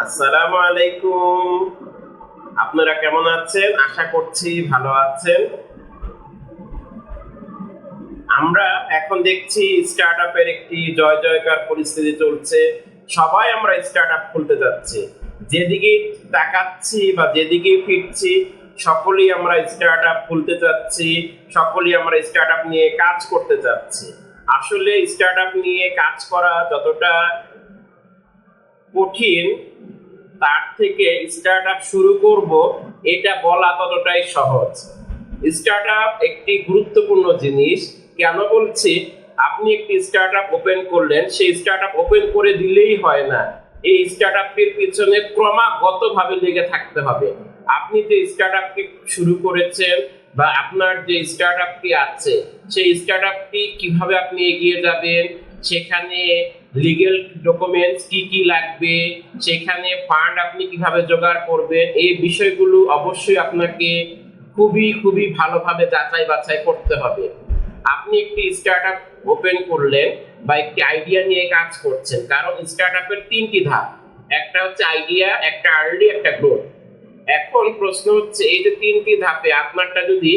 আসসালামু আলাইকুম। আপনারা কেমন আছেন? আশা করছি ভালো আছেন। আমরা এখন দেখছি স্টার্টআপের একটি জয় জয়কার পরিস্থিতি চলছে। সবাই আমরা স্টার্টআপ খুলতে যাচ্ছি। যেদিকে তাকাচ্ছি বা যেদিকে ফিরছি, সকলেই আমরা স্টার্টআপ খুলতে যাচ্ছি, সকলেই আমরা স্টার্টআপ নিয়ে কাজ করতে যাচ্ছি। আসলে স্টার্টআপ নিয়ে কাজ করা যতটা কঠিন, তার থেকে স্টার্টআপ শুরু করব, এটা বলা ততটাই সহজ। স্টার্টআপ একটি গুরুত্বপূর্ণ জিনিস। কেন বলছি? আপনি একটি স্টার্টআপ ওপেন করলেন, সেই স্টার্টআপ ওপেন করে দিলেই হয় না। এই স্টার্ট স্টার্টআপটির পিছনে ক্রমাগতভাবে লেগে থাকতে হবে। আপনি যে স্টার্ট স্টার্টআপটি শুরু করেছেন বা আপনার যে স্টার্টআপটি আছে, সেই স্টার্টআপটি কীভাবে আপনি এগিয়ে যাবেন, সেখানে লিগেল ডকুমেন্টস কি কি লাগবে, সেখানে ফান্ড আপনি কীভাবে জোগাড় করবেন, এই বিষয়গুলো অবশ্যই আপনাকে খুবই খুবই ভালোভাবে যাচাই বাছাই করতে হবে। আপনি একটি স্টার্টআপ ওপেন করলেন বা একটি আইডিয়া নিয়ে কাজ করছেন, কারণ স্টার্টআপের তিনটি ধাপ। একটা হচ্ছে আইডিয়া একটা আর্লি একটা গ্রোথ এখন প্রশ্ন হচ্ছে, এই যে তিনটি ধাপে আপনারটা যদি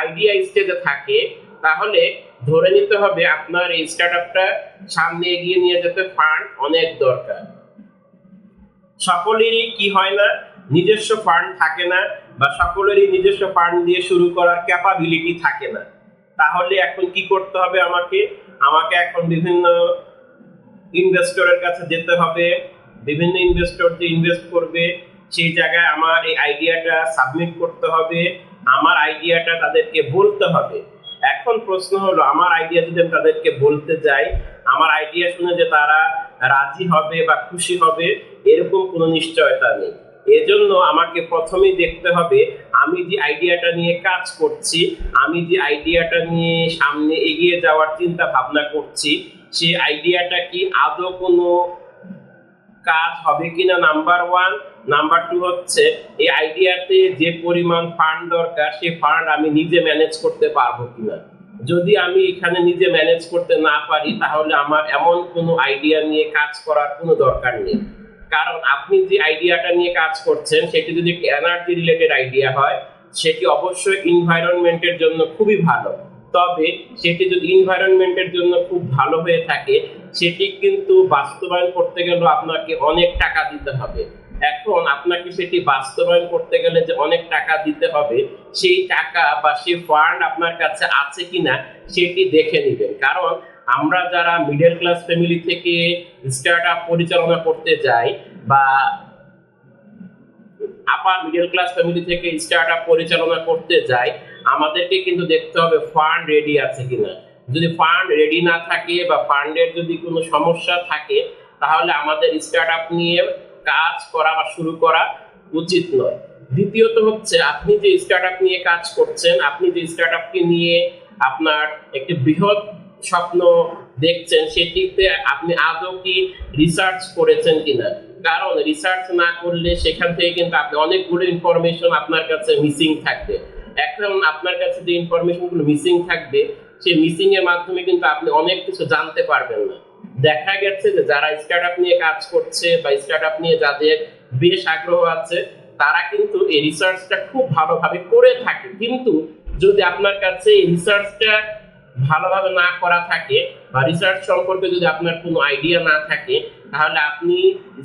আইডিয়া স্টেজে থাকে, তাহলে ধরে নিতে হবে আপনার এই স্টার্টআপটা সামনে এগিয়ে নিয়ে যেতে ফান্ড অনেক দরকার। সকলেরই কি হয় না, নিজস্ব ফান্ড থাকে না বা সকলেরই নিজস্ব ফান্ড দিয়ে শুরু করার ক্যাপাবিলিটি থাকে না। তাহলে এখন কি করতে হবে আমাকে? আমাকে এখন বিভিন্ন ইনভেস্টরের কাছে যেতে হবে। বিভিন্ন ইনভেস্টর যে ইনভেস্ট করবে, সেই জায়গায় আমার এই আইডিয়াটা সাবমিট করতে হবে। আমার আইডিয়াটা তাদেরকে বলতে হবে। এখন প্রশ্ন হলো, আমার আইডিয়া যদি আমি তাদেরকে বলতে যাই, আমার আইডিয়া শুনে যে তারা রাজি হবে বা খুশি হবে, এরকম কোনো নিশ্চয়তা নেই। এজন্য আমাকে প্রথমেই দেখতে হবে, আমি যে আইডিয়াটা নিয়ে কাজ করছি, আমি যে আইডিয়াটা নিয়ে সামনে এগিয়ে যাওয়ার চিন্তা ভাবনা করছি সেই আইডিয়াটা কি আদৌ কোনো কাজ হবে কিনা নাম্বার ওয়ান নাম্বার টু হচ্ছে এই আইডিয়াতে যে পরিমাণ ফান্ড দরকার, সেই ফান্ড আমি নিজে ম্যানেজ করতে পারব কিনা। যদি আমি এখানে নিজে ম্যানেজ করতে না পারি, তাহলে আমার এমন কোনো আইডিয়া নিয়ে কাজ করার কোনো দরকার নেই। কারণ আপনি যে আইডিয়াটা নিয়ে কাজ করছেন, সেটি যদি এনার্জি রিলেটেড আইডিয়া হয়, সেটি অবশ্যই এনভায়রনমেন্টের জন্য খুবই ভালো। তবে সেটি যদি এনভায়রনমেন্টের জন্য খুব ভালো হয়ে থাকে সেটি কিন্তু বাস্তবায়ন করতে গেলেও আপনাকে অনেক টাকা দিতে হবে। এখন আপনাকে সেটি বাস্তবায়ন করতে গেলে যে অনেক টাকা দিতে হবে, সেই টাকা বা সেই ফান্ড আপনার কাছে আছে কিনা সেটি দেখে নেবেন। কারণ আমরা যারা মিডল ক্লাস ফ্যামিলি থেকে স্টার্ট আপ পরিচালনা করতে যাই বা আপার মিডল ক্লাস ফ্যামিলি থেকে স্টার্ট আপ পরিচালনা করতে যাই, আমাদেরকে কিন্তু দেখতে হবে ফান্ড রেডি আছে কিনা। যদি ফান্ড রেডি না থাকে বা ফান্ডের যদি কোনো সমস্যা থাকে, তাহলে আমাদের স্টার্ট আপ নিয়ে কাজ করা বা শুরু করা উচিত নয়। দ্বিতীয়ত হচ্ছে, আপনি যে স্টার্ট আপ নিয়ে কাজ করছেন, আপনি যে স্টার্ট আপকে নিয়ে আপনার একটি বৃহৎ স্বপ্ন দেখছেন, সেটিতে আপনি আদৌ কি রিসার্চ করেছেন কিনা? কারণ রিসার্চ না করলে সেখান থেকে কিন্তু আপনি অনেকগুলো ইনফরমেশন আপনার কাছে মিসিং থাকবে। এখন আপনার কাছে যে ইনফরমেশনগুলো মিসিং থাকবে সেই মিসিং এর মাধ্যমে কিন্তু আপনি অনেক কিছু জানতে পারবেন না। দেখা গেছে যে যারা স্টার্ট আপ নিয়ে কাজ করছে বা স্টার্ট আপ নিয়ে যাদের বেশ আগ্রহ আছে, তারা কিন্তু এই রিসার্চটা খুব ভালোভাবে করে থাকে। কিন্তু যদি আপনার কাছে এই রিসার্চটা ভালোভাবে না করা থাকে বা রিসার্চ সম্পর্কে যদি আপনার কোনো আইডিয়া না থাকে, তাহলে আপনি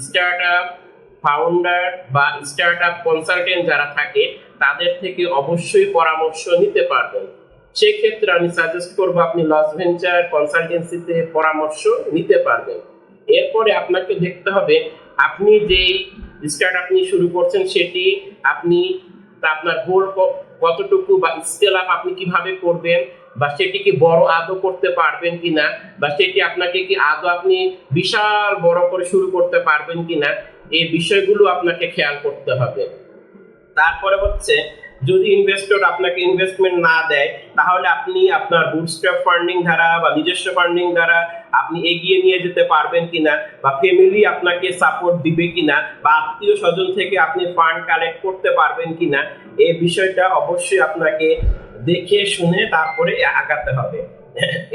স্টার্ট আপ ফাউন্ডার বা স্টার্ট আপ কনসালটেন্ট যারা থাকে, তাদের থেকে অবশ্যই পরামর্শ নিতে পারবেন। সেক্ষেত্রে আমি সাজেস্ট করব আপনি লস ভেঞ্চার কনসালটেন্সিতে পরামর্শ নিতে পারবেন। এরপরে আপনাকে দেখতে হবে আপনি যেই স্টার্ট আপনি শুরু করছেন সেটি আপনি আপনার গোল কতটুকু বা স্কেল আপ আপনি কীভাবে করবেন বা সেটি কি বড় আদৌ করতে পারবেন কিনা বা সেটি আপনাকে কি আদৌ আপনি বিশাল বড় করে শুরু করতে পারবেন কিনা, এই বিষয়গুলো আপনাকে খেয়াল করতে হবে। তারপরে হচ্ছে যদি ইনভেস্টর আপনাকে ইনভেস্টমেন্ট না দেয়, তাহলে আপনি আপনার বুটস্ট্র্যাপ ফান্ডিং দ্বারা বা নিজস্ব ফান্ডিং দ্বারা আপনি এগিয়ে নিয়ে যেতে পারবেন কিনা বা ফ্যামিলি আপনাকে সাপোর্ট দিবে কিনা বা আত্মীয় স্বজন থেকে আপনি ফান্ড কালেক্ট করতে পারবেন কিনা এই বিষয়টা অবশ্যই আপনাকে দেখে শুনে তারপরে আগাতে হবে।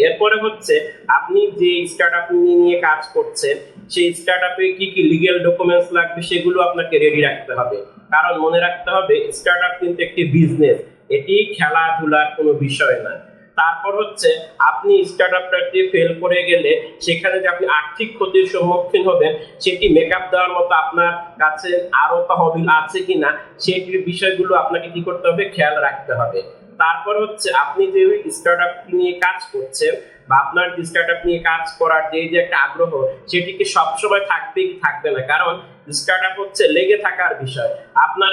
এরপরে হচ্ছে, আপনি যে স্টার্ট আপ নিয়ে কাজ করছেন, সেই স্টার্ট আপে কি কি লিগেল ডকুমেন্টস লাগবে সেগুলো আপনাকে রেডি রাখতে হবে। কারণ মনে রাখতে হবে স্টার্ট আপ কিন্তু একটি বিজনেস এটি খেলাধুলার কোনো বিষয় না। তারপর হচ্ছে, আপনি স্টার্ট আপটাকে ফেল করে গেলে সেখানে যে আপনি আর্থিক ক্ষতির সম্মুখীন হবেন, সেটি মেকআপ দেওয়ার মতো আপনার কাছে আরও তহবিল আছে কিনা, সেটির বিষয়গুলো আপনাকে কি করতে হবে? খেয়াল রাখতে হবে। তারপর হচ্ছে, আপনি যে ওই স্টার্ট আপ নিয়ে কাজ করছেন বা আপনার স্টার্ট আপ নিয়ে কাজ করার যে যে একটা আগ্রহ, সেটিকে সবসময় থাকবে কি থাকবে না। কারণ স্টার্ট আপ হচ্ছে, লেগে থাকার বিষয়। আপনার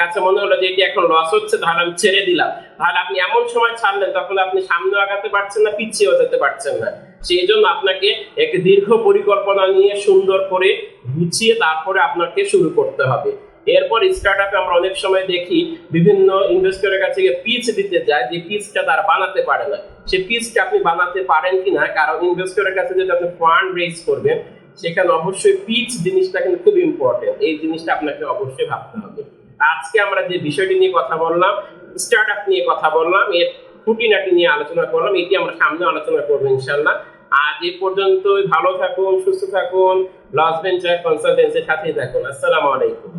কাছে মনে হলো যে এটি এখন লস হচ্ছে, তাহলে আমি ছেড়ে দিলাম। তাহলে আপনি এমন সময় ছাড়লেন, তখন আপনি সামনে আগাতে পারছেন না, পিছিয়েও যেতে পারছেন না। সেই জন্য আপনাকে একটি দীর্ঘ পরিকল্পনা নিয়ে সুন্দর করে গুছিয়ে তারপরে আপনাকে শুরু করতে হবে। এরপর স্টার্ট আপে আমরা অনেক সময় দেখি, বিভিন্ন ইনভেস্টরের কাছে পিচ দিতে যায়, যে পিচটা তারা বানাতে পারে না। সে পিচটা আপনি বানাতে পারেন কিনা, কারণ ইনভেস্টরের কাছে যদি আপনি ফান্ড রেজ করবেন সেখানে অবশ্যই পিচ জিনিসটা কিন্তু খুব ইম্পর্টেন্ট এই জিনিসটা আপনাকে অবশ্যই ভাবতে হবে। আজকে আমরা যে বিষয়টি নিয়ে কথা বললাম স্টার্ট আপ নিয়ে কথা বললাম, এর খুঁটিনাটি নিয়ে আলোচনা করলাম, এটি আমরা সামনে আলোচনা করব ইনশাল্লাহ আজ এ পর্যন্তই, ভালো থাকুন, সুস্থ থাকুন লস ভেঞ্চার কনসালটেন্সির সাথেই থাকুন। আসসালামু আলাইকুম।